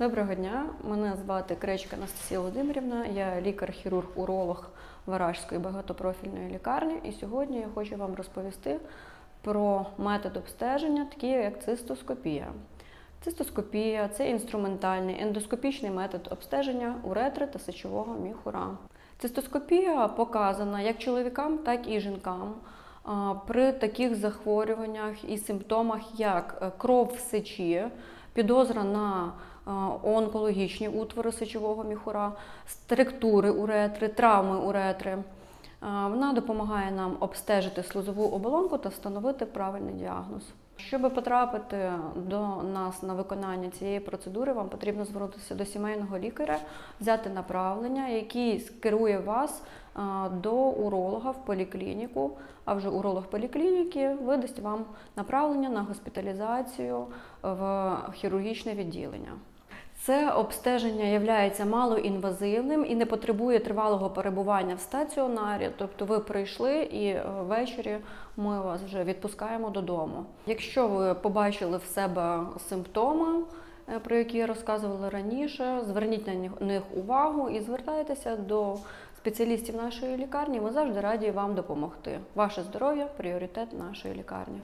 Доброго дня, мене звати Кречка Анастасія Володимирівна, я лікар-хірург-уролог Варажської багатопрофільної лікарні. І сьогодні я хочу вам розповісти про метод обстеження, такий як цистоскопія.Цистоскопія це інструментальний ендоскопічний метод обстеження уретри та сечового міхура.Цистоскопія показана як чоловікам, так і жінкам при таких захворюваннях і симптомах, як е, кров в сечі, підозра на е, онкологічні утвори сечового міхура, структури уретри, травми уретри. Е, Вона допомагає нам обстежити слизову оболонку та встановити правильний діагноз. Щоб потрапити до нас на виконання цієї процедури, вам потрібно звернутися до сімейного лікаря, взяти направлення, який скерує вас до уролога в поліклініку. А вже уролог поліклініки видасть вам направлення на госпіталізацію в хірургічне відділення. Це обстеження є малоінвазивним і не потребує тривалого перебування в стаціонарі. Тобто ви прийшли і е, ввечері ми вас вже відпускаємо додому. Якщо ви побачили в себе симптоми, е, про які я розказувала раніше, зверніть на них увагу і звертайтеся до спеціалістів нашої лікарні. Ми завжди раді вам допомогти. Ваше здоров'я пріоритет нашої лікарні.